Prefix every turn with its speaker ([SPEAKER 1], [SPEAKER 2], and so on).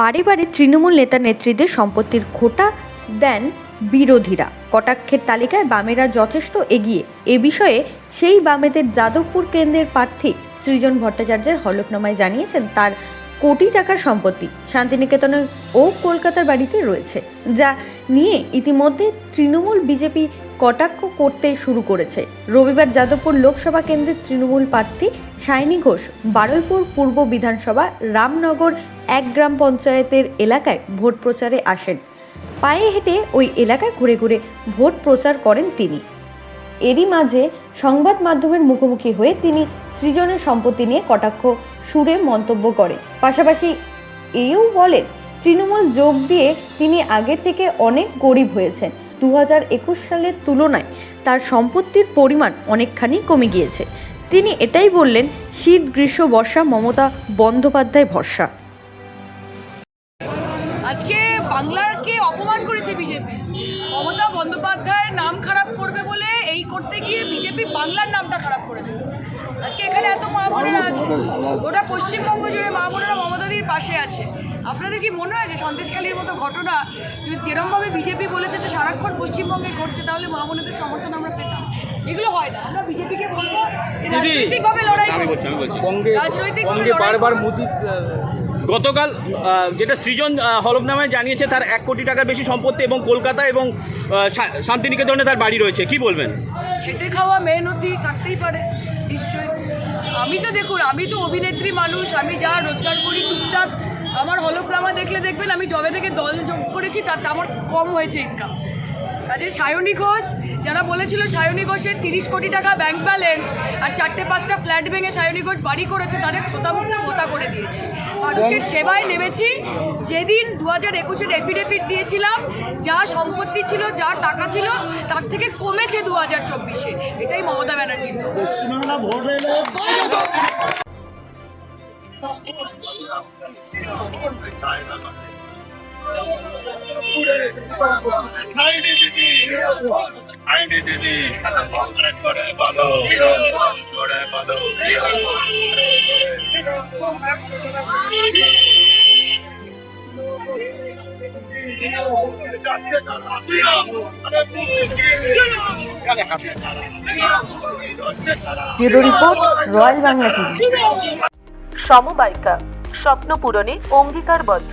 [SPEAKER 1] বাড়ি বাড়ি তৃণমূল নেতা নেত্রীদের সম্পত্তির খোটা দেন বিরোধীরা। কটাক্ষের তালিকায় বামেরা যথেষ্ট এগিয়ে। এ বিষয়ে সেই বামেদের যাদবপুর কেন্দ্রের প্রার্থী সৃজন ভট্টাচার্যের হলফনামায় জানিয়েছেন তার কোটি টাকার সম্পত্তি শান্তিনিকেতনের ও কলকাতার বাড়িতে রয়েছে, যা নিয়ে ইতিমধ্যে তৃণমূল বিজেপি কটাক্ষ করতে শুরু করেছে। রবিবার যাদবপুর লোকসভা কেন্দ্রের তৃণমূল প্রার্থী সায়নী ঘোষ বারুইপুর পূর্ব বিধানসভা রামনগর এক গ্রাম পঞ্চায়েতের এলাকায় ভোট প্রচারে আসেন। পায়ে হেঁটে ওই এলাকায় ঘুরে ঘুরে ভোট প্রচার করেন তিনি। এরই মাঝে সংবাদ মাধ্যমের মুখোমুখি হয়ে তিনি সৃজনের সম্পত্তি নিয়ে কটাক্ষ, সুরে মন্তব্য করে পাশাপাশি এও বলেন, তৃণমূল যোগ দিয়ে তিনি আগে থেকে অনেক গরিব হয়েছেন। দু সালের তুলনায় তার সম্পত্তির পরিমাণ অনেকখানি কমে গিয়েছে। তিনি এটাই বললেন, শীত, গ্রীষ্ম, বর্ষা, মমতা বন্দ্যোপাধ্যায় ভরসা।
[SPEAKER 2] বাংলাকে অপমান করেছে বিজেপি। মমতা বন্দ্যোপাধ্যায়ের নাম খারাপ করবে বলে এই করতে গিয়ে বিজেপি বাংলার নামটা খারাপ করে দিল। আজকে এখানে এত মা বোনেরা আছে। গোটা পশ্চিমবঙ্গ জুড়ে মা বোনেরা মমতাদির পাশে আছে। আপনাদের কি মনে হয় যে সন্দেশখালীর মতো ঘটনা যদি যেরমভাবে বিজেপি বলেছে যে সারাক্ষণ পশ্চিমবঙ্গে ঘটছে তাহলে মা বোনেদের সমর্থন আমরা পেতাম? এগুলো হয় না। আমরা বিজেপিকে বলব রাজনৈতিকভাবে লড়াই রাজনৈতিক
[SPEAKER 3] বারবার
[SPEAKER 2] করুন।
[SPEAKER 3] মোদি
[SPEAKER 4] গতকাল যেটা সৃজন আহ, হলফনামায় জানিয়েছে তার এক কোটি টাকার বেশি সম্পত্তি এবং কলকাতা এবং শান্তিনিকেতনে তার বাড়ি রয়েছে। কি বলবেন?
[SPEAKER 2] খেটে খাওয়া মেহনতি থাকতেই পারে নিশ্চয়ই। আমি তো দেখুন আমি তো অভিনেত্রী মানুষ আমি যা রোজগার করি টুকটাক আমার হলফনামা দেখলে দেখবেন আমি জবে থেকে দল যোগ করেছি তাতে আমার কম হয়েছে ইনকাম কাজে সায়নী ঘোষ যারা বলেছিল সায়নী ঘোষের তিরিশ কোটি টাকা ব্যাংক ব্যালেন্স আর চারটে পাঁচটা ফ্ল্যাট ভেঙে সায়নী ঘোষ বাড়ি করেছে তাদের খোতামুক্ত খোতা করে দিয়েছি। মানুষের সেবায় নেমেছি যেদিন দু হাজার একুশের এফিডেভিট দিয়েছিলাম যা সম্পত্তি ছিল যা টাকা ছিল তার থেকে কমেছে দু হাজার চব্বিশে। এটাই মমতা ব্যানার্জির।
[SPEAKER 5] সমবায়িকা স্বপ্ন পূরণে অঙ্গীকারবদ্ধ।